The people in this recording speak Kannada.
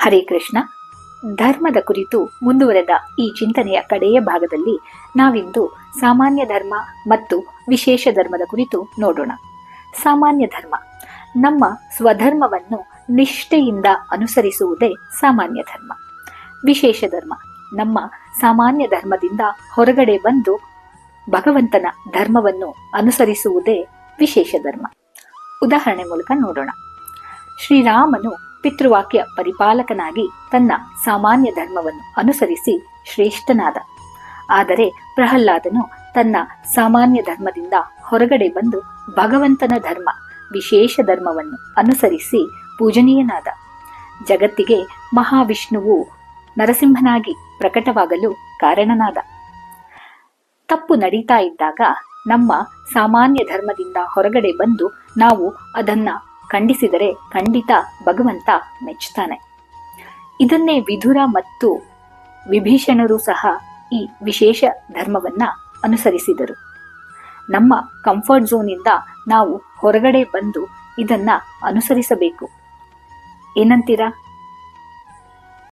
ಹರೇ ಕೃಷ್ಣ. ಧರ್ಮದ ಕುರಿತು ಮುಂದುವರೆದ ಈ ಚಿಂತನೆಯ ಕಡೆಯ ಭಾಗದಲ್ಲಿ ನಾವಿಂದು ಸಾಮಾನ್ಯ ಧರ್ಮ ಮತ್ತು ವಿಶೇಷ ಧರ್ಮದ ಕುರಿತು ನೋಡೋಣ. ಸಾಮಾನ್ಯ ಧರ್ಮ. ನಮ್ಮ ಸ್ವಧರ್ಮವನ್ನು ನಿಷ್ಠೆಯಿಂದ ಅನುಸರಿಸುವುದೇ ಸಾಮಾನ್ಯ ಧರ್ಮ. ವಿಶೇಷ ಧರ್ಮ. ನಮ್ಮ ಸಾಮಾನ್ಯ ಧರ್ಮದಿಂದ ಹೊರಗಡೆ ಬಂದು ಭಗವಂತನ ಧರ್ಮವನ್ನು ಅನುಸರಿಸುವುದೇ ವಿಶೇಷ ಧರ್ಮ. ಉದಾಹರಣೆ ಮೂಲಕ ನೋಡೋಣ. ಶ್ರೀರಾಮನು ಪಿತೃವಾಕ್ಯ ಪರಿಪಾಲಕನಾಗಿ ತನ್ನ ಸಾಮಾನ್ಯ ಧರ್ಮವನ್ನು ಅನುಸರಿಸಿ ಶ್ರೇಷ್ಠನಾದ. ಆದರೆ ಪ್ರಹ್ಲಾದನು ತನ್ನ ಸಾಮಾನ್ಯ ಧರ್ಮದಿಂದ ಹೊರಗಡೆ ಬಂದು ಭಗವಂತನ ಧರ್ಮ, ವಿಶೇಷ ಧರ್ಮವನ್ನು ಅನುಸರಿಸಿ ಪೂಜನೀಯನಾದ. ಜಗತ್ತಿಗೆ ಮಹಾವಿಷ್ಣುವು ನರಸಿಂಹನಾಗಿ ಪ್ರಕಟವಾಗಲು ಕಾರಣನಾದ. ತಪ್ಪು ನಡೀತಾ ಇದ್ದಾಗ ನಮ್ಮ ಸಾಮಾನ್ಯ ಧರ್ಮದಿಂದ ಹೊರಗಡೆ ಬಂದು ನಾವು ಅದನ್ನ ಖಂಡಿಸಿದರೆ ಖಂಡಿತ ಭಗವಂತ ಮೆಚ್ಚುತ್ತಾನೆ. ಇದನ್ನೇ ವಿಧುರ ಮತ್ತು ವಿಭೀಷಣರು ಸಹ ಈ ವಿಶೇಷ ಧರ್ಮವನ್ನ ಅನುಸರಿಸಿದರು. ನಮ್ಮ ಕಂಫರ್ಟ್ ಝೋನಿಂದ ನಾವು ಹೊರಗಡೆ ಬಂದು ಇದನ್ನ ಅನುಸರಿಸಬೇಕು. ಏನಂತೀರಾ?